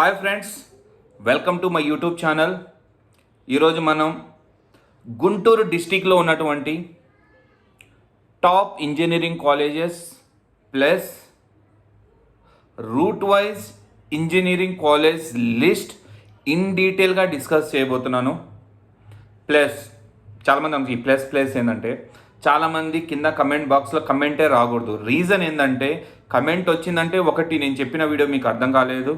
Hi friends welcome to my YouTube channel ఈరోజు మనం గుంటూరు డిస్టిక్లో ఉన్నటువంటి top engineering colleges plus route wise engineering college list in డీటెయిల్గా discuss చేయబోతున్నాను. ప్లస్ చాలామంది మనకి ఈ ప్లస్ ప్లస్ ఏంటంటే చాలామంది కింద కమెంట్ బాక్స్లో కమెంటే రాకూడదు. రీజన్ ఏంటంటే కమెంట్ వచ్చిందంటే ఒకటి నేను చెప్పిన వీడియో మీకు అర్థం కాలేదు.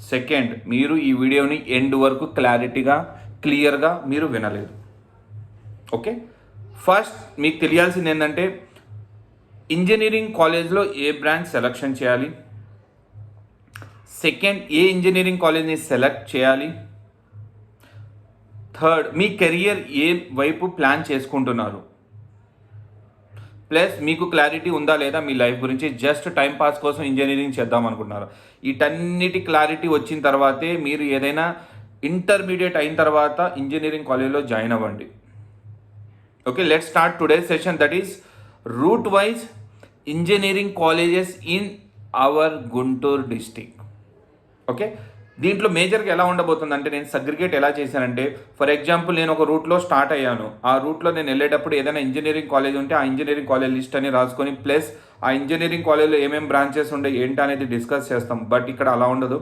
సెకండ్ మీరు ఈ వీడియోని ఎండ్ వరకు క్లారిటీగా క్లియర్గా మీరు వినలేదు. ఓకే? ఫస్ట్ మీకు తెలియాల్సింది ఏంటంటే ఇంజనీరింగ్ కాలేజ్లో ఏ బ్రాంచ్ సెలక్షన్ చేయాలి? సెకండ్ ఏ ఇంజనీరింగ్ కాలేజ్ని సెలెక్ట్ చేయాలి? థర్డ్ మీ కెరియర్ ఏ వైపు ప్లాన్ చేసుకుంటున్నారు? ప్లస్ మీకు క్లారిటీ ఉందా లేదా మీ లైఫ్ గురించి జస్ట్ టైం పాస్ కోసం ఇంజనీరింగ్ చేద్దాం అనుకుంటున్నారు. వీటన్నిటి క్లారిటీ వచ్చిన తర్వాతే మీరు ఏదైనా ఇంటర్మీడియట్ అయిన తర్వాత ఇంజనీరింగ్ కాలేజ్లో జాయిన్ అవ్వండి. Okay let start today session that is route wise engineering colleges in our Guntur district. Okay దీంట్లో మేజర్గా ఎలా ఉండబోతుంది అంటే నేను సగ్రిగేట్ ఎలా చేశానంటే ఫర్ ఎగ్జాంపుల్ నేను ఒక రూట్లో స్టార్ట్ అయ్యాను. ఆ రూట్లో నేను వెళ్ళేటప్పుడు ఏదైనా ఇంజనీరింగ్ కాలేజ్ ఉంటే ఆ ఇంజనీరింగ్ కాలేజ్ లిస్ట్ అని రాసుకొని ప్లస్ ఆ ఇంజనీరింగ్ కాలేజ్లో ఏమేమి బ్రాంచెస్ ఉండే ఏంటి అనేది డిస్కస్ చేస్తాం. బట్ ఇక్కడ అలా ఉండదు.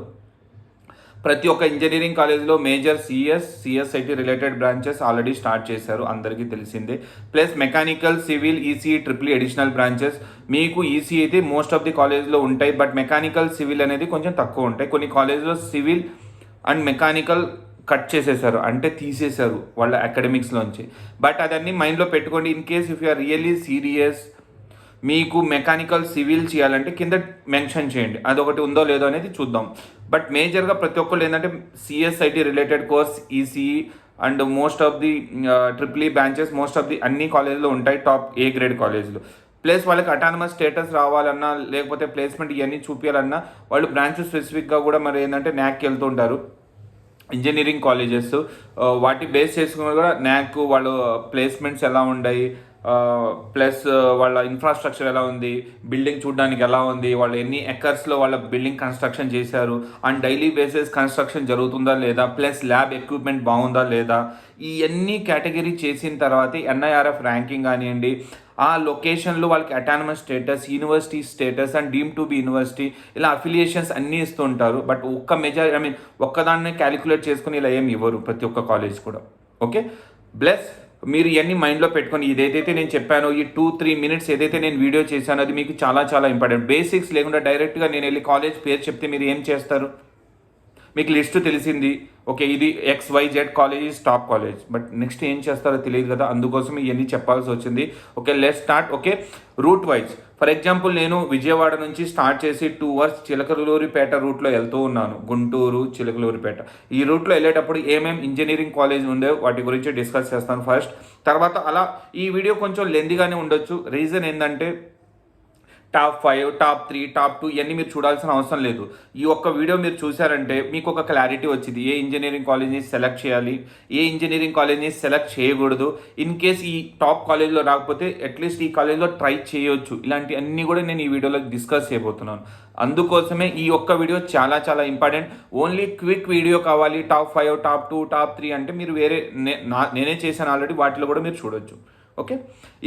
ప్రతి ఒక్క ఇంజనీరింగ్ కాలేజ్లో major CS CSIT related branches already start చేశారు అందరికీ తెలిసిందే. Plus mechanical civil EC triple e additional branches. మీకు ఈసీ అయితే మోస్ట్ ఆఫ్ ది కాలేజ్లో ఉంటాయి బట్ మెకానికల్ సివిల్ అనేది కొంచెం తక్కువ ఉంటాయి. కొన్ని కాలేజ్లో సివిల్ అండ్ మెకానికల్ కట్ చేసేసారు అంటే తీసేశారు వాళ్ళ అకాడమిక్స్లోంచి బట్ అదన్నీ మైండ్లో పెట్టుకోండి in case if you're really serious మీకు మెకానికల్ సివిల్ చేయాలంటే కింద మెన్షన్ చేయండి. అదొకటి ఉందో లేదో అనేది చూద్దాం. బట్ మేజర్గా ప్రతి ఒక్కళ్ళు ఏంటంటే CSIT related course ECE and most of the triple E branches most of the అన్ని కాలేజీలు ఉంటాయి టాప్ ఏ గ్రేడ్ కాలేజ్లు. ప్లస్ వాళ్ళకి అటానమస్ స్టేటస్ రావాలన్నా లేకపోతే ప్లేస్మెంట్ ఇవన్నీ చూపించాలన్నా వాళ్ళు బ్రాంచ్ స్పెసిఫిక్గా కూడా మరి ఏంటంటే న్యాక్కి వెళ్తుంటారు ఇంజనీరింగ్ కాలేజెస్ వాటి బేస్ చేసుకుని కూడా న్యాక్ వాళ్ళ ప్లేస్మెంట్స్ ఎలా ఉన్నాయి ప్లస్ వాళ్ళ ఇన్ఫ్రాస్ట్రక్చర్ ఎలా ఉంది బిల్డింగ్ చూడడానికి ఎలా ఉంది వాళ్ళు ఎన్ని ఎకర్స్లో వాళ్ళ బిల్డింగ్ కన్స్ట్రక్షన్ చేశారు అండ్ డైలీ బేసిస్ కన్స్ట్రక్షన్ జరుగుతుందా లేదా ప్లస్ ల్యాబ్ ఎక్విప్మెంట్ బాగుందా లేదా ఇవన్నీ కేటగిరీ చేసిన తర్వాత ఎన్ఐఆర్ఎఫ్ ర్యాంకింగ్ కానివ్వండి ఆ లొకేషన్లో వాళ్ళకి autonomous status university status and deem to be university ఇలా అఫిలియేషన్స్ అన్నీ ఇస్తుంటారు బట్ ఒక్క మెజార్ ఐ మీన్ ఒక్కదాన్నే క్యాలిక్యులేట్ చేసుకుని ఇలా ఏమి ఇవ్వరు ప్రతి ఒక్క కాలేజ్ కూడా. ఓకే ప్లస్ మీరు ఇవన్నీ మైండ్లో పెట్టుకొని ఇదైతే నేను చెప్పానో ఈ టూ త్రీ మినిట్స్ ఏదైతే నేను వీడియో చేశానో అది మీకు చాలా చాలా ఇంపార్టెంట్ బేసిక్స్ లేకుండా డైరెక్ట్గా నేను వెళ్ళి కాలేజ్ పేరు చెప్తే మీరు ఏం చేస్తారు? మీకు లిస్ట్ తెలిసింది. ఓకే ఇది X Y Z college is top college but next ఏం చేస్తారో తెలియదు కదా. అందుకోసం ఇవన్నీ చెప్పాల్సి వచ్చింది. Okay let start okay route wise for example నేను విజయవాడ నుంచి స్టార్ట్ చేసి టూ అవర్స్ చిలకలూరిపేట రూట్లో వెళ్తూ ఉన్నాను. గుంటూరు చిలకలూరిపేట. ఈ రూట్లో వెళ్ళేటప్పుడు ఏమేమి ఇంజనీరింగ్ కాలేజ్ ఉందో వాటి గురించి డిస్కస్ చేస్తాను ఫస్ట్. తర్వాత అలా ఈ వీడియో కొంచెం లెందిగానే ఉండొచ్చు. రీజన్ ఏంటంటే top five top three top two ఇవన్నీ మీరు చూడాల్సిన అవసరం లేదు. ఈ ఒక్క వీడియో మీరు చూసారంటే మీకు ఒక క్లారిటీ వచ్చింది. ఏ ఇంజనీరింగ్ కాలేజ్ని సెలెక్ట్ చేయాలి? ఏ ఇంజనీరింగ్ కాలేజ్ని సెలెక్ట్ చేయకూడదు? ఇన్ కేస్ ఈ టాప్ కాలేజ్లో రాకపోతే అట్లీస్ట్ ఈ కాలేజ్లో ట్రై చేయొచ్చు. ఇలాంటి అన్నీ కూడా నేను ఈ వీడియోలో డిస్కస్ చేయబోతున్నాను. అందుకోసమే ఈ ఒక్క వీడియో చాలా చాలా ఇంపార్టెంట్. ఓన్లీ క్విక్ వీడియో కావాలి. Top five top two top three అంటే మీరు వేరే నే- నా- నేనే చేశాను ఆల్రెడీ. వాటిలో కూడా మీరు చూడొచ్చు. ఓకే?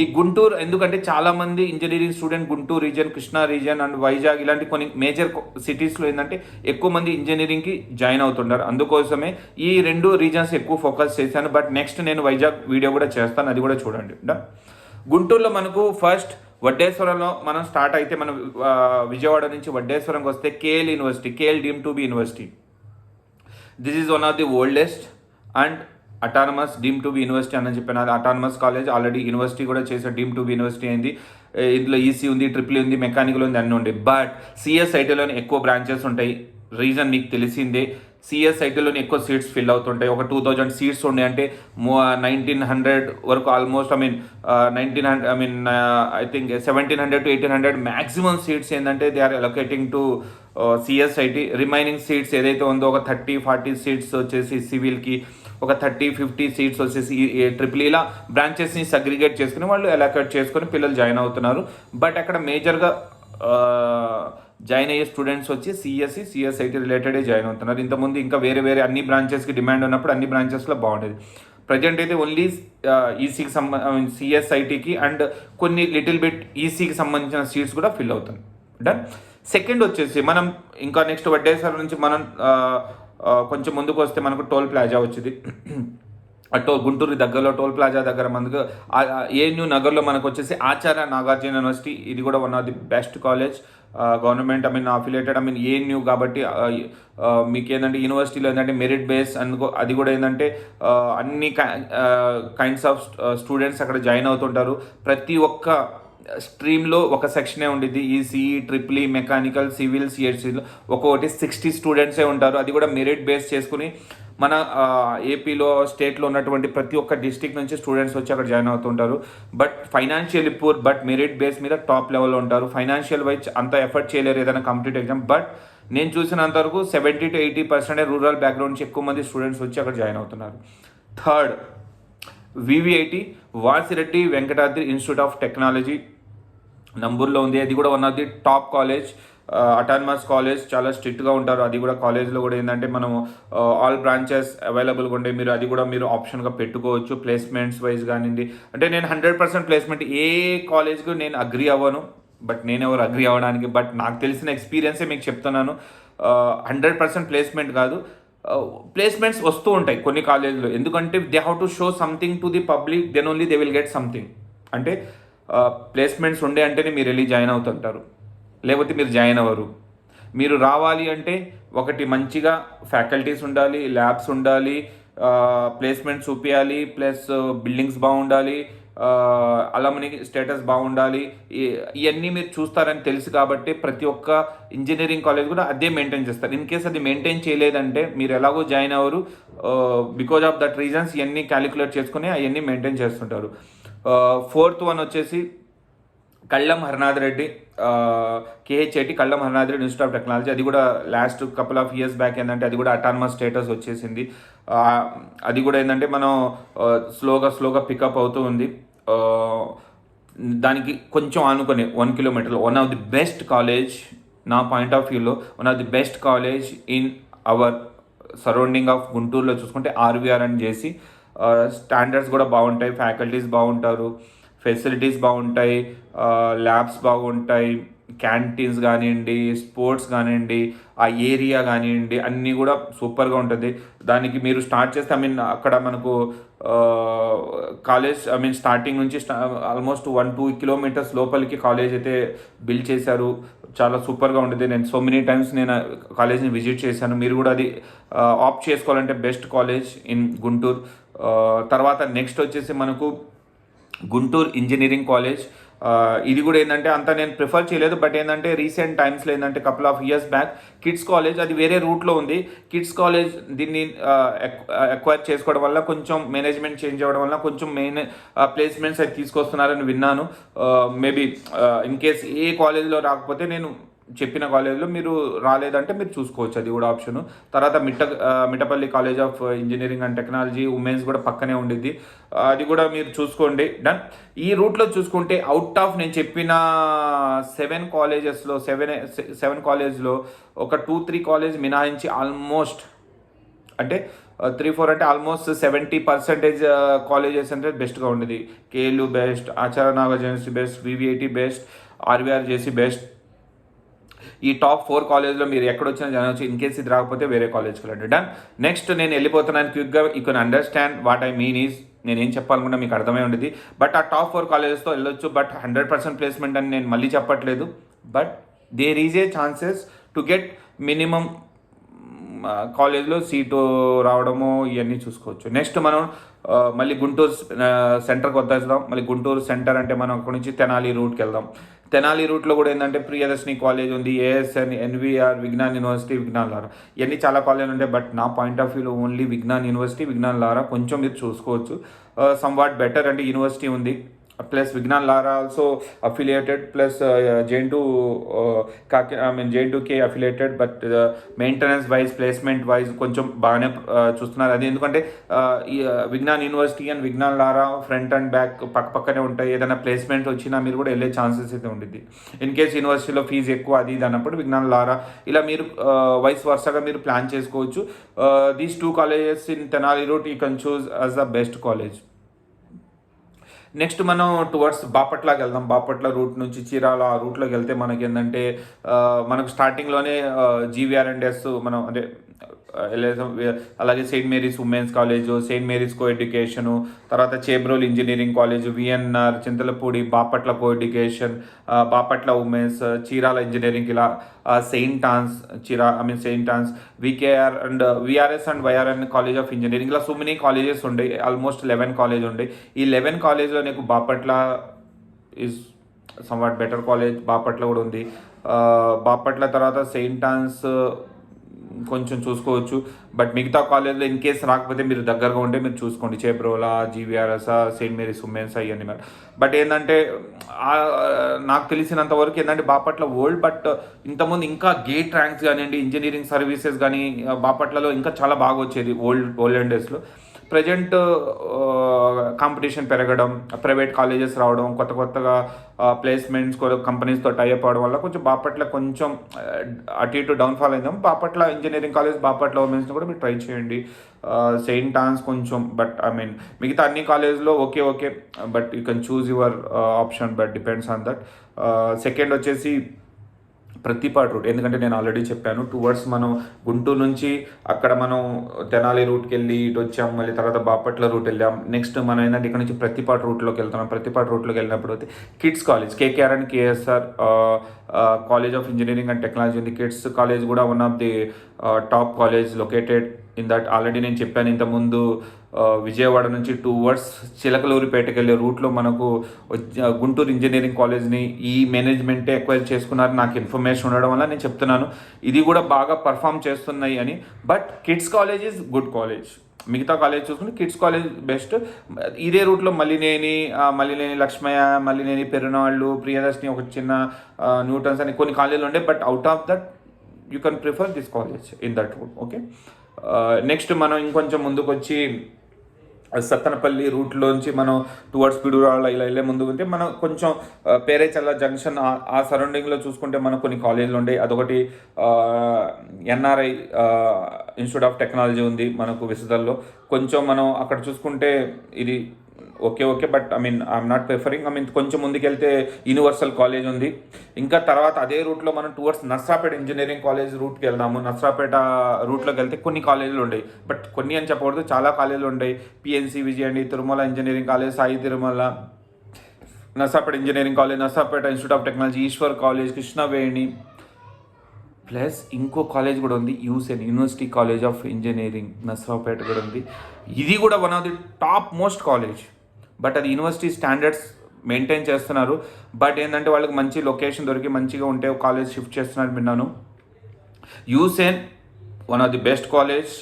ఈ గుంటూరు ఎందుకంటే చాలామంది engineering student Guntur region Krishna region and Vizag ఇలాంటి కొన్ని మేజర్ సిటీస్లో ఏంటంటే ఎక్కువ మంది ఇంజనీరింగ్కి జాయిన్ అవుతుంటారు. అందుకోసమే ఈ రెండు రీజన్స్ ఎక్కువ ఫోకస్ చేశాను. బట్ నెక్స్ట్ నేను వైజాగ్ వీడియో కూడా చేస్తాను. అది కూడా చూడండి. గుంటూరులో మనకు ఫస్ట్ వడ్డేశ్వరంలో మనం స్టార్ట్ అయితే మనం విజయవాడ నుంచి వడ్డేశ్వరంకి వస్తే KL university KL deem to be university. This is one of the oldest and autonomous deem to be university అని చెప్పిన అటానమస్ కాలేజ్ ఆల్రెడీ యూనివర్సిటీ కూడా చేసే డీమ్ టు బి యూనివర్సిటీ అయింది. ఇందులో ఈసీ ఉంది ట్రిపుల్ ఉంది మెకానికల్ ఉంది అన్నీ ఉంది బట్ సిఎస్ఐటీలోనే ఎక్కువ బ్రాంచెస్ ఉంటాయి. రీజన్ మీకు తెలిసిందే. సిఎస్ఐటీలోనే ఎక్కువ సీట్స్ ఫిల్ అవుతుంటాయి. ఒక టూ థౌజండ్ సీట్స్ ఉన్నాయి అంటే నైన్టీన్ హండ్రెడ్ వరకు almost I mean nineteen hundred I mean I think seventeen hundred to eighteen hundred maximum seats ఏంటంటే they are allocating to CSIT remaining seats ఏదైతే ఉందో ఒక థర్టీ ఫార్టీ సీట్స్ వచ్చేసి సివిల్కి ఒక థర్టీ ఫిఫ్టీ సీట్స్ వచ్చేసి triple ఇలా బ్రాంచెస్ని సగ్రిగేట్ చేసుకుని వాళ్ళు ఎలాకేట్ చేసుకుని పిల్లలు జాయిన్ అవుతున్నారు. బట్ అక్కడ మేజర్గా జాయిన్ అయ్యే స్టూడెంట్స్ వచ్చి సిఎస్సి సిఎస్ఐటి రిలేటెడే జాయిన్ అవుతున్నారు. ఇంతకుముందు ఇంకా వేరే వేరే అన్ని బ్రాంచెస్కి డిమాండ్ ఉన్నప్పుడు అన్ని బ్రాంచెస్లో బాగుండేది. ప్రజెంట్ అయితే ఓన్లీ ఈసీకి సంబంధ సిఎస్ఐటికి అండ్ కొన్ని లిటిల్ బిట్ ఈసీకి సంబంధించిన సీట్స్ కూడా ఫిల్ అవుతుంది డన్ సెకండ్ వచ్చేసి మనం ఇంకా నెక్స్ట్ వడ్డేశ్వర నుంచి మనం కొంచెం ముందుకు వస్తే మనకు టోల్ ప్లాజా వచ్చింది. ఆ గుంటూరు దగ్గరలో టోల్ ప్లాజా దగ్గర మనకు ఏఎన్యూ నగర్లో మనకు వచ్చేసి ఆచార్య నాగార్జున యూనివర్సిటీ. ఇది కూడా one of the best college government I mean affiliated I mean ANU కాబట్టి మీకు ఏంటంటే యూనివర్సిటీలో ఏంటంటే మెరిట్ బేస్ అనుకో అది కూడా ఏంటంటే అన్ని కైండ్స్ ఆఫ్ స్టూడెంట్స్ అక్కడ జాయిన్ అవుతుంటారు. ప్రతి ఒక్క స్ట్రీమ్లో ఒక సెక్షనే ఉండిద్ది. ఈసీఈ ట్రిపుల్ మెకానికల్ సివిల్ సిఎస్సిలో ఒక్కొక్కటి సిక్స్టీ స్టూడెంట్సే ఉంటారు. అది కూడా మెరిట్ బేస్ చేసుకుని మన ఏపీలో స్టేట్లో ఉన్నటువంటి ప్రతి ఒక్క డిస్టిక్ నుంచి స్టూడెంట్స్ వచ్చి అక్కడ జాయిన్ అవుతుంటారు but financial poor but merit base మీద టాప్ లెవెల్లో ఉంటారు. ఫైనాన్షియల్ వైజ్ అంత ఎఫర్ట్ చేయలేరు ఏదైనా కంప్లీట్ ఎగ్జామ్. బట్ నేను చూసినంత వరకు seventy to eighty percent rural background నుంచి ఎక్కువ మంది స్టూడెంట్స్ వచ్చి అక్కడ జాయిన్ అవుతున్నారు. Third VVIT Vasireddy Venkatadri institute of technology నంబూర్లో ఉంది. అది కూడా one of the top college autonomous college చాలా స్ట్రిక్ట్గా ఉంటారు. అది కూడా కాలేజ్లో కూడా ఏంటంటే మనం ఆల్ బ్రాంచెస్ అవైలబుల్గా ఉండే మీరు అది కూడా మీరు ఆప్షన్గా పెట్టుకోవచ్చు. ప్లేస్మెంట్స్ వైజ్ కానివ్వండి. అంటే నేను హండ్రెడ్ పర్సెంట్ ప్లేస్మెంట్ ఏ కాలేజ్కి నేను అగ్రి అవ్వను. బట్ నేను ఎవరు అగ్రి అవ్వడానికి? బట్ నాకు తెలిసిన ఎక్స్పీరియన్సే మీకు చెప్తున్నాను. హండ్రెడ్ పర్సెంట్ ప్లేస్మెంట్ కాదు. Uh, ప్లేస్మెంట్స్ వస్తూ ఉంటాయి కొన్ని కాలేజీలో ఎందుకంటే they have to show something to the public then only they will get something అంటే ప్లేస్మెంట్స్ ఉండే అంటేనే మీరు వెళ్ళి జాయిన్ అవుతుంటారు. లేకపోతే మీరు జాయిన్ అవ్వరు. మీరు రావాలి అంటే ఒకటి మంచిగా ఫ్యాకల్టీస్ ఉండాలి ల్యాబ్స్ ఉండాలి ప్లేస్మెంట్ చూపించాలి ప్లస్ బిల్డింగ్స్ బాగుండాలి అలమని స్టేటస్ బాగుండాలి ఇవన్నీ మీరు చూస్తారని తెలుసు కాబట్టి ప్రతి ఒక్క ఇంజనీరింగ్ కాలేజ్ కూడా అదే మెయింటైన్ చేస్తారు. ఇన్ కేస్ అది మెయింటైన్ చేయలేదంటే మీరు ఎలాగో జాయిన్ అవ్వరు. బికాజ్ ఆఫ్ దట్ రీజన్స్ ఇవన్నీ క్యాలిక్యులేట్ చేసుకుని అవన్నీ మెయింటైన్ చేస్తుంటారు. ఫోర్త్ వన్ వచ్చేసి కళ్ళం Harinath Reddy KHIT Kallam Harinath Reddy institute of technology అది కూడా last couple of years back ఏంటంటే అది కూడా అటానమస్ స్టేటస్ వచ్చేసింది. అది కూడా ఏంటంటే మనం స్లోగా స్లోగా పికప్ అవుతూ ఉంది. దానికి కొంచెం ఆనుకునే one కిలోమీటర్లో one of the best college నా పాయింట్ ఆఫ్ వ్యూలో one of the best college in our surrounding of గుంటూరులో చూసుకుంటే ఆర్వీఆర్ అని చేసి స్టాండర్డ్స్ కూడా బాగుంటాయి ఫ్యాకల్టీస్ బాగుంటారు ఫెసిలిటీస్ బాగుంటాయి ల్యాబ్స్ బాగుంటాయి క్యాంటీన్స్ కానివ్వండి స్పోర్ట్స్ కానివ్వండి ఆ ఏరియా కానివ్వండి అన్నీ కూడా సూపర్గా ఉంటుంది. దానికి మీరు స్టార్ట్ చేస్తే ఐ మీన్ అక్కడ మనకు కాలేజ్ ఐ మీన్ స్టార్టింగ్ నుంచి ఆల్మోస్ట్ వన్ టూ కిలోమీటర్స్ లోపలికి కాలేజ్ అయితే బిల్డ్ చేశారు. చాలా సూపర్గా ఉంటుంది. నేను సో మెనీ టైమ్స్ నేను కాలేజ్ని విజిట్ చేశాను. మీరు కూడా అది ఆప్ట్ చేసుకోవాలంటే బెస్ట్ కాలేజ్ ఇన్ గుంటూరు తర్వాత నెక్స్ట్ వచ్చేసి మనకు గుంటూరు ఇంజనీరింగ్ కాలేజ్ ఇది కూడా ఏంటంటే అంత నేను ప్రిఫర్ చేయలేదు బట్ ఏంటంటే రీసెంట్ టైమ్స్లో ఏంటంటే couple of years back kids college అది వేరే రూట్లో ఉంది. కిడ్స్ కాలేజ్ దీన్ని ఎక్వైర్ చేసుకోవడం వల్ల కొంచెం మేనేజ్మెంట్ చేంజ్ అవ్వడం వల్ల కొంచెం మెయిన్ ప్లేస్మెంట్స్ అయితే తీసుకొస్తున్నారని విన్నాను. మేబీ ఇన్ కేస్ ఏ కాలేజీలో రాకపోతే నేను చెప్పిన కాలేజీలో మీరు రాలేదంటే మీరు చూసుకోవచ్చు అది కూడా ఆప్షన్. తర్వాత Mitta Mittapalli college of engineering and technology women's కూడా పక్కనే ఉండిద్ది. అది కూడా మీరు చూసుకోండి. డన్. ఈ రూట్లో చూసుకుంటే అవుట్ ఆఫ్ నేను చెప్పిన సెవెన్ కాలేజెస్లో సెవెన్ సెవెన్ కాలేజ్లో ఒక టూ త్రీ కాలేజ్ మినహాయించి ఆల్మోస్ట్ అంటే త్రీ ఫోర్ అంటే ఆల్మోస్ట్ సెవెంటీ పర్సెంటేజ్ కాలేజెస్ అంటే బెస్ట్గా ఉండేది KLU best Acharya Nagarjuna university best VVIT best RVR చేసి బెస్ట్ ఈ టాప్ ఫోర్ కాలేజ్లో మీరు ఎక్కడొచ్చినా జనవచ్చు ఇన్ కేస్ ఇది రాకపోతే వేరే కాలేజ్కి వెళ్ళండి. డన్ నెక్స్ట్ నేను వెళ్ళిపోతున్నాను క్విక్గా. You can understand what I mean is నేను ఏం చెప్పాలనుకున్నా మీకు అర్థమై ఉండేది బట్ ఆ టాప్ ఫోర్ కాలేజెస్తో వెళ్ళొచ్చు. బట్ హండ్రెడ్ పర్సెంట్ ప్లేస్మెంట్ అని నేను మళ్ళీ చెప్పట్లేదు. But there is a chances to get minimum కాలేజ్లో సీటు రావడము ఇవన్నీ చూసుకోవచ్చు. నెక్స్ట్ మనం మళ్ళీ గుంటూరు సెంటర్కి వద్దాం. మళ్ళీ గుంటూరు సెంటర్ అంటే మనం అక్కడి నుంచి తెనాలి రూట్కి వెళ్దాం. తెనాలి రూట్లో కూడా ఏంటంటే ప్రియదర్శిని కాలేజ్ ఉంది ASN NVR Vignan university Vignan Lara. ఇవన్నీ చాలా కాలేజీలు ఉంటాయి బట్ నా పాయింట్ ఆఫ్ వ్యూలో ఓన్లీ విజ్ఞాన్ యూనివర్సిటీ విజ్ఞాన్ లారా. కొంచెం మీరు చూసుకోవచ్చు. సమ్ వాట్ బెటర్ అంటే యూనివర్సిటీ ఉంది. Plus Vignan Lara also affiliated plus JNTUK I mean JNTUK affiliated but maintenance wise placement wise కొంచెం బాగానే uh, చూస్తున్నారు. అది ఎందుకంటే uh, ఈ Vignan university and Vignan Lara front and back పక్క పక్కనే ఉంటాయి. ఏదైనా ప్లేస్మెంట్ వచ్చినా మీరు కూడా వెళ్ళే ఛాన్సెస్ అయితే ఉండిద్ది. ఇన్ కేస్ యూనివర్సిటీలో ఫీజు ఎక్కువ అది ఇది అన్నప్పుడు విజ్ఞాన్ లారా ఇలా మీరు uh, వైస్ వర్సగా మీరు ప్లాన్ చేసుకోవచ్చు. These two colleges in Tenali route you can choose as the best college next మనం టువర్డ్స్ బాపట్లకి వెళ్దాం. బాపట్ల రూట్ నుంచి చీరాల ఆ రూట్లోకి వెళ్తే మనకి ఏంటంటే మనకు స్టార్టింగ్లోనే జీవీఆర్ అండ్ ఎస్ మనం అంటే అలాగే saint Mary's women's college saint Mary's co education తర్వాత Chebrolu engineering college VNR Chintalapudi Bapatla co education Bapatla women's Chirala engineering ఇలా సెయింట్ ఆన్స్ చీరా I mean saint Ann's VKR and VRS and YRN college of engineering ఇలా so many colleges ఉండే almost eleven college ఉండే. ఈ eleven కాలేజ్లో నీకు Bapatla is somewhat better college Bapatla కూడా ఉంది. బాపట్ల తర్వాత సెయింట్ ఆన్స్ కొంచెం చూసుకోవచ్చు. బట్ మిగతా కాలేజ్లో ఇన్ కేస్ రాకపోతే మీరు దగ్గరగా ఉంటే మీరు చూసుకోండి. చేబ్రోలా జీవీఆర్ఎస్ సెయింట్ మేరీస్ ఉమెన్స్ అవన్నీ బట్ ఏంటంటే నాకు తెలిసినంత వరకు ఏంటంటే బాపట్ల ఓల్డ్ బట్ ఇంతకుముందు ఇంకా గేట్ ర్యాంక్స్ కానివ్వండి ఇంజనీరింగ్ సర్వీసెస్ కానీ బాపట్లలో ఇంకా చాలా బాగా వచ్చేది ఓల్డ్ ఓల్డెన్ డేస్లో. ప్రజెంట్ కాంపిటీషన్ పెరగడం ప్రైవేట్ కాలేజెస్ రావడం కొత్త కొత్తగా ప్లేస్మెంట్స్ కంపెనీస్తో టైప్ అవడం వల్ల కొంచెం బాపట్ల కొంచెం అటు ఇటు డౌన్ఫాల్ అయిందాం. బాపట్ల ఇంజనీరింగ్ కాలేజ్ బాపట్ల ఉమెన్స్ని కూడా మీరు ట్రై చేయండి. సెయింట్ ఆన్స్ కొంచెం బట్ ఐ మీన్ మిగతా అన్ని కాలేజ్లో okay okay but you can choose your option but depends on that second వచ్చేసి ప్రతిపాడు రూట్ ఎందుకంటే నేను ఆల్రెడీ చెప్పాను టువర్డ్స్ మనం గుంటూరు నుంచి అక్కడ మనం తెనాలి రూట్కి వెళ్ళి ఇటు వచ్చాం మళ్ళీ తర్వాత బాపట్ల రూట్ వెళ్ళాం. నెక్స్ట్ మనం ఏంటంటే ఇక్కడ నుంచి ప్రతిపాటు రూట్లోకి వెళ్తున్నాం. ప్రతిపాటు రూట్లోకి వెళ్ళినప్పుడు అయితే KITS college KKR and KSR college of engineering and technology ఉంది. కిడ్స్ కాలేజ్ కూడా one of the top college located in that already నేను చెప్పాను ఇంతకుముందు విజయవాడ నుంచి టూ అవర్స్ చిలకలూరిపేటకి వెళ్ళే రూట్లో మనకు గుంటూరు ఇంజనీరింగ్ కాలేజ్ని ఈ మేనేజ్మెంటే ఎక్వైర్ చేసుకున్నారు. నాకు ఇన్ఫర్మేషన్ ఉండడం వల్ల నేను చెప్తున్నాను. ఇది కూడా బాగా పర్ఫామ్ చేస్తున్నాయి అని. But KITS college is good college మిగతా కాలేజ్ చూసుకుంటే కిడ్స్ కాలేజ్ బెస్ట్ ఇదే రూట్లో మల్లినేని మల్లినేని లక్ష్మయ్య మల్లినేని పెరునాళ్ళు ప్రియదర్శిని ఒక చిన్న న్యూటన్స్ అని కొన్ని కాలేజీలు ఉండే. But out of that you can prefer this college in that route okay next మనం ఇంకొంచెం ముందుకు వచ్చి సత్తనపల్లి రూట్లోంచి మనం టువర్డ్స్ పిడురాళ్ళ ఇలా వెళ్ళే ముందు ఉంటే మనం కొంచెం పేరేచల్ల జంక్షన్ ఆ- ఆ సరౌండింగ్లో చూసుకుంటే మనకు కొన్ని కాలేజీలు ఉన్నాయి అదొకటి ఎన్ఆర్ఐ ఇన్స్టిట్యూట్ ఆఫ్ టెక్నాలజీ ఉంది మనకు విసుదల్లో. కొంచెం మనం అక్కడ చూసుకుంటే ఇది okay okay but I mean I'm not preferring I mean కొంచెం ముందుకెళ్తే యూనివర్సల్ కాలేజ్ ఉంది. ఇంకా తర్వాత అదే రూట్లో మనం టువర్డ్స్ నర్సాపేట ఇంజనీరింగ్ కాలేజ్ రూట్కి వెళ్దాము నర్సాపేట రూట్లోకి వెళ్తే కొన్ని కాలేజీలు ఉన్నాయి బట్ కొన్ని అని చెప్పకూడదు చాలా కాలేజీలు ఉన్నాయి PNC విజయండి Tirumala engineering college Sai Tirumala Narasaraopet engineering college Narasaraopet institute of technology Eshwar college Krishnaveni plus ఇంకో కాలేజ్ కూడా ఉంది UCEN university college of engineering Narasaraopet కూడా ఉంది. ఇది కూడా one of the top most college but అది university standards maintain చేస్తున్నారు. But ఏంటంటే వాళ్ళకి మంచి లొకేషన్ దొరికి మంచిగా ఉంటే కాలేజ్ షిఫ్ట్ చేస్తున్నారు విన్నాను. UCEN one of the best college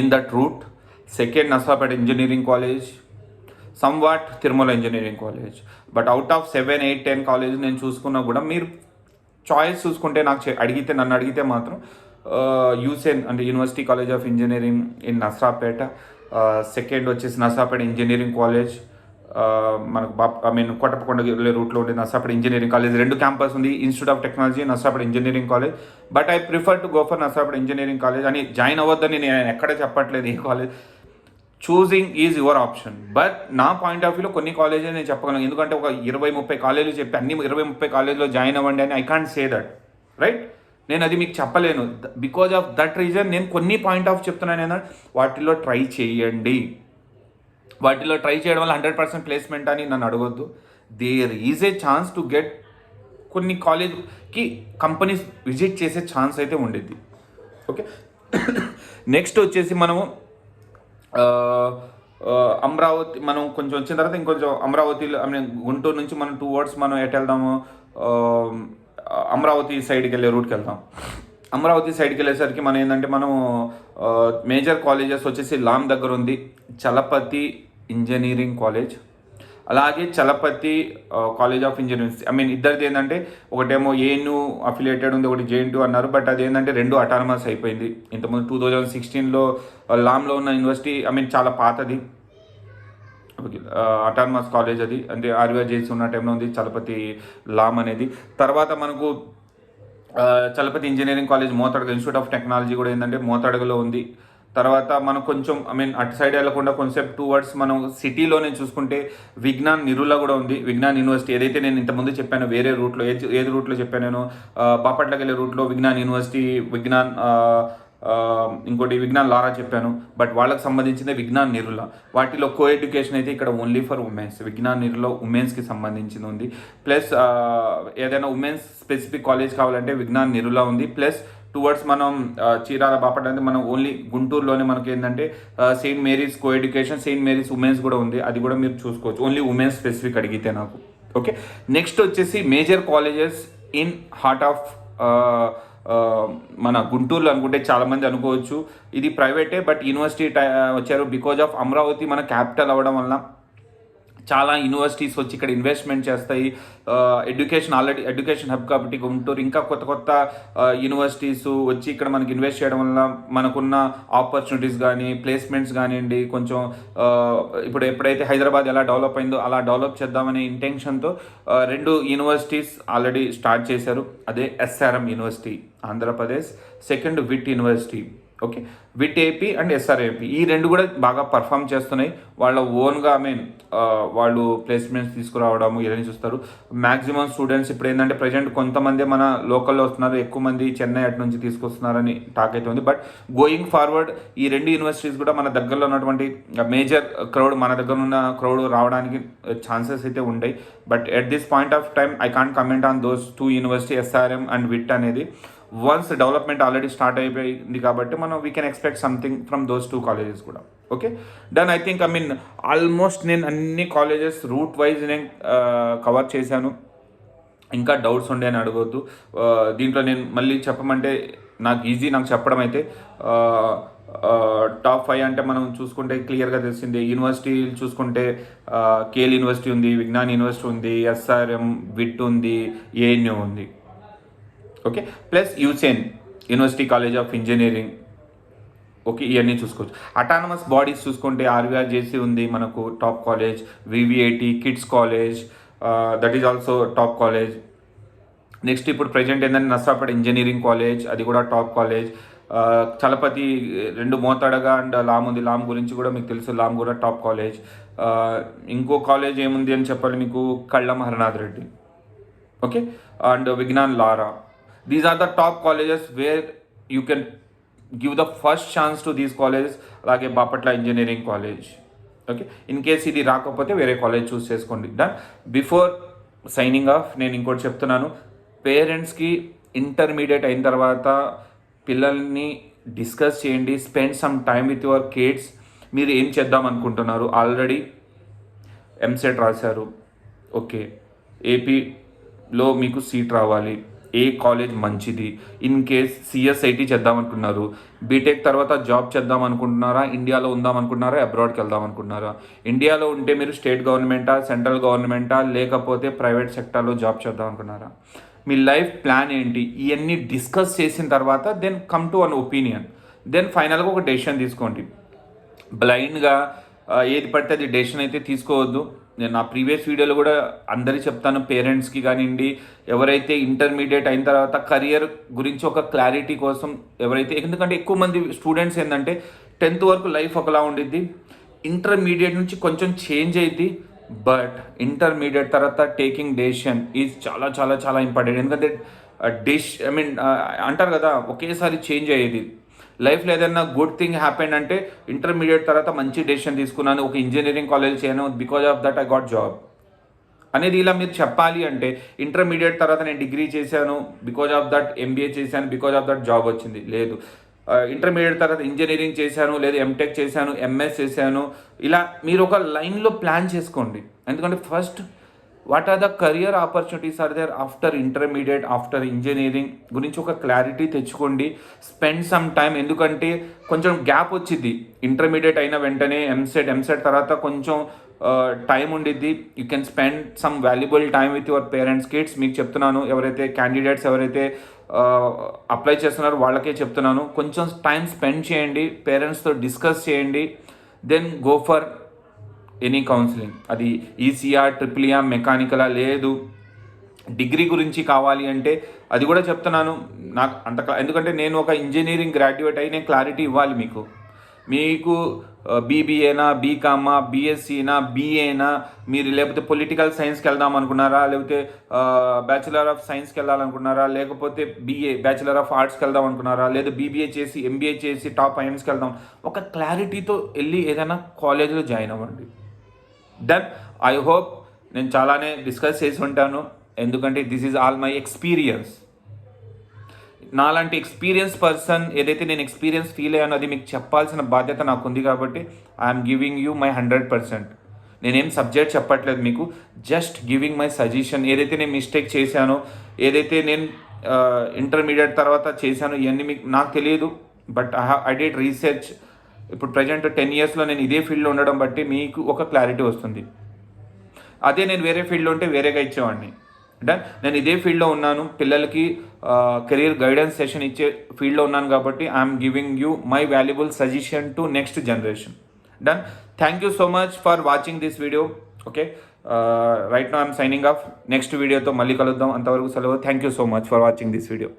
in that route second Narasaraopet engineering college somewhat Tirumala engineering college but out of seven eight ten college నేను చూసుకున్నా కూడా మీరు చాయిస్ చూసుకుంటే నాకు అడిగితే నన్ను అడిగితే మాత్రం యూసెన్ అంటే university college of engineering in Narasaraopet second వచ్చేసి నసాపేట ఇంజనీరింగ్ కాలేజ్ మనకు బాప్ ఐ మీన్ కొట్టపకొండ రూట్లో ఉండే నర్సాపేట ఇంజనీరింగ్ కాలేజ్ రెండు క్యాంపస్ ఉంది institute of technology Narasaraopet engineering college but I prefer to go for Narasaraopet engineering college అని జాయిన్ అవ్వద్దని నేను ఎక్కడ చెప్పట్లేదు ఏ college choosing is your option but నా పాయింట్ ఆఫ్ వ్యూలో కొన్ని కాలేజెస్ నేను చెప్పగలను. ఎందుకంటే ఒక ఇరవై ముప్పై కాలేజీలు చెప్పి అన్ని ఇరవై ముప్పై కాలేజీలో జాయిన్ అవ్వండి అని I can't say that right నేను అది మీకు చెప్పలేను. బికాజ్ ఆఫ్ దట్ రీజన్ నేను కొన్ని పాయింట్ ఆఫ్ చెప్తున్నాను ఏంటంటే వాటిలో ట్రై చేయండి. వాటిలో ట్రై చేయడం వల్ల హండ్రెడ్ పర్సెంట్ ప్లేస్మెంట్ అని నన్ను అడగొద్దు. There is a chance to get కొన్ని కాలేజ్కి కంపెనీస్ విజిట్ చేసే ఛాన్స్ అయితే ఉండేది ఓకే నెక్స్ట్ వచ్చేసి మనము అమరావతి మనం కొంచెం వచ్చిన తర్వాత ఇంకొంచెం అమరావతిలో ఐ మీన్ గుంటూరు నుంచి మనం టూ వర్డ్స్ మనం ఎటు వెళ్దాము? అమరావతి సైడ్కి వెళ్ళే రూట్కి వెళ్తాం అమరావతి సైడ్కి వెళ్ళేసరికి మనం ఏంటంటే మనం మేజర్ కాలేజెస్ వచ్చేసి లామ్ దగ్గర ఉంది. చలపతి ఇంజనీరింగ్ కాలేజ్ అలాగే Chalapathi college of engineering I mean ఇద్దరిది ఏంటంటే ఒకటేమో ఏను అఫిలియేటెడ్ ఉంది ఒకటి జేఎన్ టూ అన్నారు బట్ అది ఏంటంటే రెండు అటానమస్ అయిపోయింది. ఇంతకుముందు టూ థౌజండ్ సిక్స్టీన్లో లామ్లో ఉన్న యూనివర్సిటీ ఐ మీన్ చాలా పాతది. అటానమస్ కాలేజ్ అది. అంటే ఆర్వీఆర్ చేసి ఉన్న టైంలో ఉంది చలపతి లామ్ అనేది. తర్వాత మనకు Chalapathi engineering college Motadaka institute of technology కూడా ఏంటంటే మోతడగలో ఉంది. తర్వాత మనం కొంచెం ఐ మీన్ అటు సైడ్ వెళ్ళకుండా కొంచెం టూ వర్డ్స్ మనం సిటీలోనే చూసుకుంటే విజ్ఞాన్ నిరుల కూడా ఉంది. విజ్ఞాన్ యూనివర్సిటీ ఏదైతే నేను ఇంతకుముందు చెప్పాను వేరే రూట్లో ఏది ఏది రూట్లో చెప్పాను నేను? బాపట్లకి వెళ్ళే రూట్లో విజ్ఞాన్ యూనివర్సిటీ విజ్ఞాన్ ఇంకోటి విజ్ఞాన్ లారా చెప్పాను. బట్ వాళ్ళకి సంబంధించింది విజ్ఞాన్ నిరుల. వాటిలో కో ఎడ్యుకేషన్ అయితే ఇక్కడ ఓన్లీ ఫర్ ఉమెన్స్ విజ్ఞాన్ నిరులో ఉమెన్స్కి సంబంధించింది ఉంది. ప్లస్ ఏదైనా ఉమెన్స్ స్పెసిఫిక్ కాలేజ్ కావాలంటే విజ్ఞాన్ నిరుల ఉంది. ప్లస్ టువర్డ్స్ మనం చీరాల బాపట్ల అనేది మనం ఓన్లీ గుంటూరులోనే మనకి ఏంటంటే saint Mary's co education saint Mary's women's కూడా ఉంది. అది కూడా మీరు చూసుకోవచ్చు. ఓన్లీ ఉమెన్స్ స్పెసిఫిక్ అడిగితే నాకు. ఓకే నెక్స్ట్ వచ్చేసి major colleges in heart of మన గుంటూరులో అనుకుంటే చాలామంది అనుకోవచ్చు. ఇది ప్రైవేటే బట్ యూనివర్సిటీ టై- వచ్చారు. బికాజ్ ఆఫ్ అమరావతి మన క్యాపిటల్ అవ్వడం వలన చాలా యూనివర్సిటీస్ వచ్చి ఇక్కడ ఇన్వెస్ట్మెంట్ చేస్తాయి. ఎడ్యుకేషన్ ఆల్రెడీ ఎడ్యుకేషన్ హబ్ కాబట్టి గుంటూరు ఇంకా కొత్త కొత్త యూనివర్సిటీస్ వచ్చి ఇక్కడ మనకి ఇన్వెస్ట్ చేయడం వల్ల మనకున్న ఆపర్చునిటీస్ కానీ ప్లేస్మెంట్స్ కానివ్వండి కొంచెం ఇప్పుడు ఎప్పుడైతే హైదరాబాద్ ఎలా డెవలప్ అయిందో అలా డెవలప్ చేద్దామనే ఇంటెన్షన్తో రెండు యూనివర్సిటీస్ ఆల్రెడీ స్టార్ట్ చేశారు. అదే SRM university Andhra Pradesh second VIT university okay. VIT AP and SRAP ఈ రెండు కూడా బాగా పర్ఫామ్ చేస్తున్నాయి. వాళ్ళ ఓన్గా ఐ మీన్ వాళ్ళు ప్లేస్మెంట్స్ తీసుకురావడము ఇవన్నీ చూస్తారు. మ్యాక్సిమం స్టూడెంట్స్ ఇప్పుడు ఏంటంటే ప్రజెంట్ కొంతమంది మన లోకల్లో వస్తున్నారు ఎక్కువ మంది చెన్నై అటు నుంచి తీసుకొస్తున్నారని టాక్ అయితే ఉంది. బట్ గోయింగ్ ఫార్వర్డ్ ఈ రెండు యూనివర్సిటీస్ కూడా మన దగ్గరలో ఉన్నటువంటి మేజర్ క్రౌడ్ మన దగ్గర ఉన్న క్రౌడ్ రావడానికి ఛాన్సెస్ అయితే ఉంటాయి. But at this point of time I can't comment on those two university SRM and VIT అనేది. వన్స్ డెవలప్మెంట్ ఆల్రెడీ స్టార్ట్ అయిపోయింది కాబట్టి మనం we can expect something from those two colleges కూడా. Okay done I think I mean almost నేను అన్ని colleges route wise నేను cover చేశాను. ఇంకా డౌట్స్ ఉండే అని అడగవద్దు దీంట్లో నేను మళ్ళీ చెప్పమంటే నాకు ఈజీ నాకు చెప్పడం అయితే టాప్ ఫైవ్ అంటే మనం చూసుకుంటే క్లియర్గా తెలిసింది. యూనివర్సిటీ చూసుకుంటే కేఎల్ యూనివర్సిటీ ఉంది విజ్ఞాన్ యూనివర్సిటీ ఉంది ఎస్ఆర్ఎం విట్ ఉంది ఏఎన్యూ ఉంది. Okay? Plus UCEN university college of engineering okay ఇవన్నీ చూసుకోవచ్చు. అటానమస్ బాడీస్ చూసుకుంటే ఆర్వీఆర్ జేసీ ఉంది మనకు top college VVIT KITS college that is also top college next ఇప్పుడు ప్రజెంట్ ఏంటంటే నర్సాపేట ఇంజనీరింగ్ కాలేజ్ అది కూడా టాప్ కాలేజ్ చలపతి రెండు మోతాడగా అండ్ లామ్ ఉంది. లామ్ గురించి కూడా మీకు తెలుసు లామ్ కూడా టాప్ కాలేజ్ ఇంకో కాలేజ్ ఏముంది అని చెప్పాలి మీకు? Kallam Haranath Reddy. Okay? And Vignan Lara. These are the top colleges where you can give the first chance to these colleges అలాగే Bapatla engineering college okay in case ఇది రాకపోతే వేరే college చూస్ చేసుకోండి. డన్ బిఫోర్ సైనింగ్ ఆఫ్ నేను ఇంకోటి చెప్తున్నాను. పేరెంట్స్కి intermediate అయిన తర్వాత పిల్లల్ని డిస్కస్ చేయండి. Spend some time with your kids మీరు ఏం చేద్దాం అనుకుంటున్నారు? ఆల్రెడీ ఎంసెట్ రాశారు. ఓకే ఏపీలో మీకు సీట్ రావాలి. ఏ కాలేజ్ మంచిది? ఇన్ కేస్ సిఎస్ఐటి చేద్దాం అనుకున్నారు బీటెక్ తర్వాత జాబ్ చేద్దాం అనుకుంటున్నారా ఇండియాలో ఉందాం అనుకుంటున్నారా అబ్రాడ్కి వెళ్దాం అనుకుంటున్నారా ఇండియాలో ఉంటే మీరు స్టేట్ గవర్నమెంటా సెంట్రల్ గవర్నమెంటా లేకపోతే ప్రైవేట్ సెక్టార్లో జాబ్ చేద్దాం అనుకున్నారా మీ లైఫ్ ప్లాన్ ఏంటి? ఇవన్నీ డిస్కస్ చేసిన తర్వాత then come to an opinion. Then ఫైనల్గా ఒక డెసిషన్ తీసుకోండి. బ్లైండ్గా ఏది పడితే అది డెసిషన్ అయితే తీసుకోవద్దు. నేను నా ప్రీవియస్ వీడియోలో కూడా అందరి చెప్తాను పేరెంట్స్కి కానివ్వండి ఎవరైతే ఇంటర్మీడియట్ అయిన తర్వాత కెరియర్ గురించి ఒక క్లారిటీ కోసం ఎవరైతే ఎందుకంటే ఎక్కువ మంది స్టూడెంట్స్ ఏంటంటే టెన్త్ వరకు లైఫ్ ఒకలా ఉండిద్ది. ఇంటర్మీడియట్ నుంచి కొంచెం చేంజ్ అయింది బట్ ఇంటర్మీడియట్ తర్వాత టేకింగ్ డెసిషన్ ఈజ్ చాలా చాలా చాలా ఇంపార్టెంట్ ఎందుకంటే డిష్ ఐ మీన్ అంటారు కదా ఒకేసారి చేంజ్ అయ్యేది. లైఫ్లో ఏదైనా గుడ్ థింగ్ హ్యాపెన్ అంటే ఇంటర్మీడియట్ తర్వాత మంచి డెసిషన్ తీసుకున్నాను ఒక ఇంజనీరింగ్ కాలేజ్ చేయను because of that I got job. అనేది ఇలా మీరు చెప్పాలి అంటే ఇంటర్మీడియట్ తర్వాత నేను డిగ్రీ చేశాను బికాజ్ ఆఫ్ దట్ ఎంబీఏ చేశాను బికాజ్ ఆఫ్ దట్ జాబ్ వచ్చింది. లేదు. ఇంటర్మీడియట్ తర్వాత ఇంజనీరింగ్ చేశాను లేదా ఎంటెక్ చేశాను ఎంఎస్ చేశాను. ఇలా మీరు ఒక లైన్లో ప్లాన్ చేసుకోండి. ఎందుకంటే first what are the career opportunities are there after intermediate after engineering గురించి ఒక క్లారిటీ తెచ్చుకోండి. స్పెండ్ సమ్ టైం ఎందుకంటే కొంచెం గ్యాప్ వచ్చింది ఇంటర్మీడియట్ అయిన వెంటనే ఎంసెట్ ఎంసెట్ తర్వాత కొంచెం టైం ఉండిద్ది. You can spend some valuable time with your parents kids మీకు చెప్తున్నాను. ఎవరైతే క్యాండిడేట్స్ ఎవరైతే అప్లై చేస్తున్నారో వాళ్ళకే చెప్తున్నాను. కొంచెం టైం స్పెండ్ చేయండి. పేరెంట్స్తో డిస్కస్ చేయండి. Then go for any counselling అది ఈసీఆర్ ట్రిపుల్ మెకానికలా లేదు. డిగ్రీ గురించి కావాలి అంటే అది కూడా చెప్తున్నాను. నాకు అంత ఎందుకంటే నేను ఒక ఇంజనీరింగ్ గ్రాడ్యుయేట్ అయి నేను క్లారిటీ ఇవ్వాలి మీకు. మీకు బీబీఏనా బీకామా బీఎస్సీనా బీఏనా మీరు లేకపోతే పొలిటికల్ సైన్స్కి వెళ్దాం అనుకున్నారా? లేకపోతే బ్యాచిలర్ ఆఫ్ సైన్స్కి వెళ్ళాలనుకున్నారా? లేకపోతే బీఏ బ్యాచిలర్ ఆఫ్ ఆర్ట్స్కి వెళ్దాం అనుకున్నారా? లేదా బీబీఏ చేసి ఎంబీఏ చేసి టాప్ ఐఎమ్స్కి వెళ్దాం. ఒక క్లారిటీతో వెళ్ళి ఏదైనా కాలేజ్లో జాయిన్ అవ్వండి. దెన్ ఐ హోప్ నేను చాలానే డిస్కస్ చేసి ఉంటాను. ఎందుకంటే this is all my experience నాలాంటి ఎక్స్పీరియన్స్ పర్సన్ ఏదైతే నేను ఎక్స్పీరియన్స్ ఫీల్ అయ్యానో అది మీకు చెప్పాల్సిన బాధ్యత నాకు ఉంది కాబట్టి I'm giving you my hundred percent నేనేం సబ్జెక్ట్ చెప్పట్లేదు మీకు. జస్ట్ గివింగ్ మై సజెషన్ ఏదైతే నేను మిస్టేక్ చేశానో ఏదైతే నేను uh, ఇంటర్మీడియట్ తర్వాత చేశానో ఇవన్నీ మీకు నాకు తెలియదు. But I I date research ఇప్పుడు ప్రజెంట్ టెన్ ఇయర్స్లో నేను ఇదే ఫీల్డ్లో ఉండడం బట్టి మీకు ఒక క్లారిటీ వస్తుంది. అదే నేను వేరే ఫీల్డ్లో ఉంటే వేరేగా ఇచ్చేవాడిని. డన్ నేను ఇదే ఫీల్డ్లో ఉన్నాను పిల్లలకి కెరీర్ గైడెన్స్ సెషన్ ఇచ్చే ఫీల్డ్లో ఉన్నాను కాబట్టి I'm giving you my valuable suggestion to next generation done thank you so much for watching this video okay right no I'm signing off next వీడియోతో మళ్ళీ కలుద్దాం. అంతవరకు సెలవు. Thank you so much for watching this video